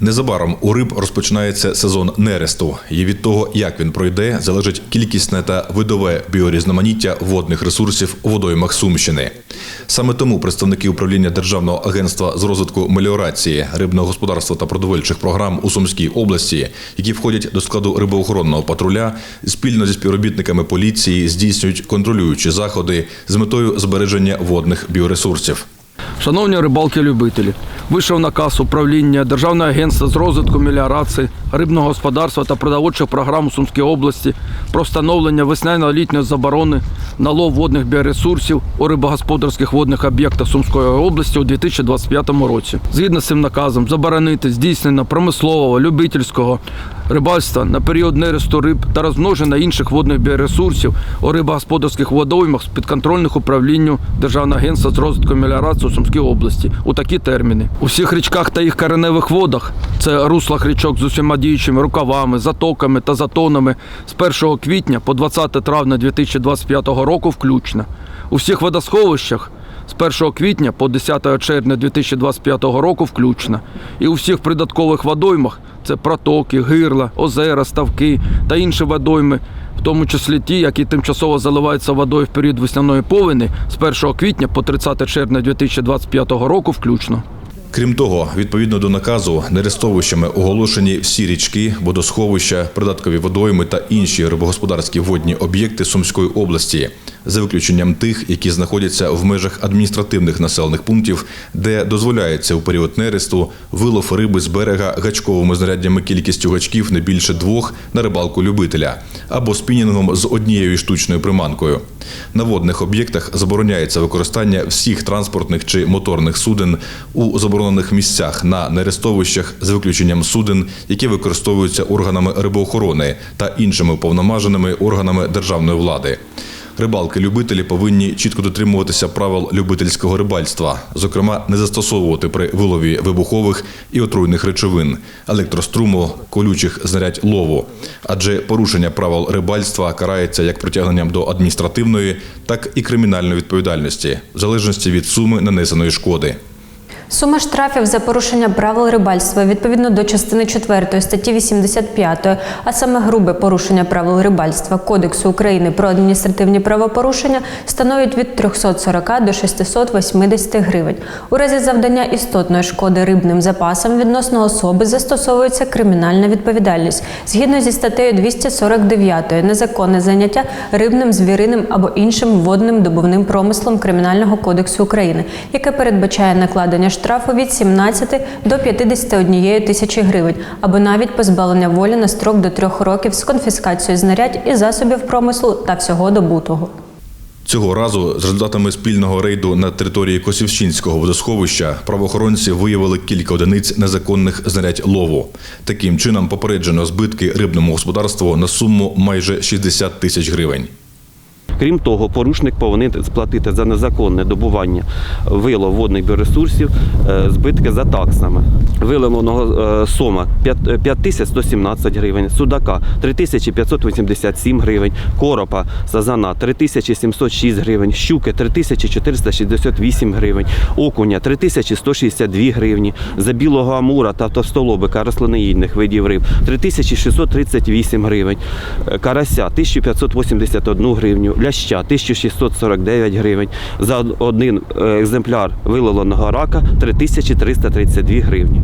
Незабаром у риб розпочинається сезон нересту, і від того, як він пройде, залежить кількісне та видове біорізноманіття водних ресурсів у водоймах Сумщини. Саме тому представники управління Державного агентства з розвитку меліорації, рибного господарства та продовольчих програм у Сумській області, які входять до складу рибоохоронного патруля, спільно зі співробітниками поліції здійснюють контролюючі заходи з метою збереження водних біоресурсів. Шановні рибалки-любителі, вийшов наказ управління Державного агентства з розвитку меліорації, рибного господарства та продовольчих програм у Сумській області про встановлення весняно-літньої заборони на лов водних біоресурсів у рибогосподарських водних об'єктах Сумської області у 2025 році. Згідно з цим наказом, заборонити здійснення промислового, любительського рибальства на період нересту риб та розмноження інших водних біоресурсів у рибогосподарських водоймах з підконтрольних управлінню Державного агентства з розвитку меліорації у Сумській області у такі терміни. У всіх річках та їх кореневих водах це руслах річок з усіма діючими рукавами, затоками та затонами з 1 квітня по 20 травня 2025 року включно. У всіх водосховищах з 1 квітня по 10 червня 2025 року включно. І у всіх придаткових водоймах це протоки, гирла, озера, ставки та інші водойми, в тому числі ті, які тимчасово заливаються водою в період весняної повені з 1 квітня по 30 червня 2025 року включно. Крім того, відповідно до наказу, нерестовищами оголошені всі річки, водосховища, придаткові водойми та інші рибогосподарські водні об'єкти Сумської області, за виключенням тих, які знаходяться в межах адміністративних населених пунктів, де дозволяється у період нересту вилов риби з берега гачковими знаряддями кількістю гачків не більше двох на рибалку любителя або спінінгом з однією штучною приманкою. На водних об'єктах забороняється використання всіх транспортних чи моторних суден у заборонених місцях на нерестовищах з виключенням суден, які використовуються органами рибоохорони та іншими уповноваженими органами державної влади. Рибалки-любителі повинні чітко дотримуватися правил любительського рибальства, зокрема, не застосовувати при вилові вибухових і отруйних речовин, електроструму, колючих знарядь лову. Адже порушення правил рибальства карається як притягненням до адміністративної, так і кримінальної відповідальності, в залежності від суми нанесеної шкоди. Сума штрафів за порушення правил рибальства відповідно до частини 4 статті 85, а саме грубе порушення правил рибальства Кодексу України про адміністративні правопорушення становить від 340 до 680 гривень. У разі завдання істотної шкоди рибним запасам відносно особи застосовується кримінальна відповідальність згідно зі статтею 249 незаконне заняття рибним, звіриним або іншим водним добувним промислом Кримінального кодексу України, яке передбачає накладення штрафу від 17 до 51 тисячі гривень або навіть позбавлення волі на строк до трьох років з конфіскацією знарядь і засобів промислу та всього добутого. Цього разу з результатами спільного рейду на території Косівщинського водосховища правоохоронці виявили кілька одиниць незаконних знарядь лову. Таким чином попереджено збитки рибному господарству на суму майже 60 тисяч гривень. Крім того, порушник повинен сплатити за незаконне добування вилов водних біоресурсів е, збитки за таксами. Виловленого е, сома 5117 гривень, судака 3587 гривень, коропа сазана 3706 гривень, щуки 3468 гривень, окуня 3162 гривні, за білого амура та товстолобика рослиноїдних видів риб 3638 гривень, е, карася 1581 гривню, ляща 1649 гривень, за один е, екземпляр виловленого рака 3332 гривні.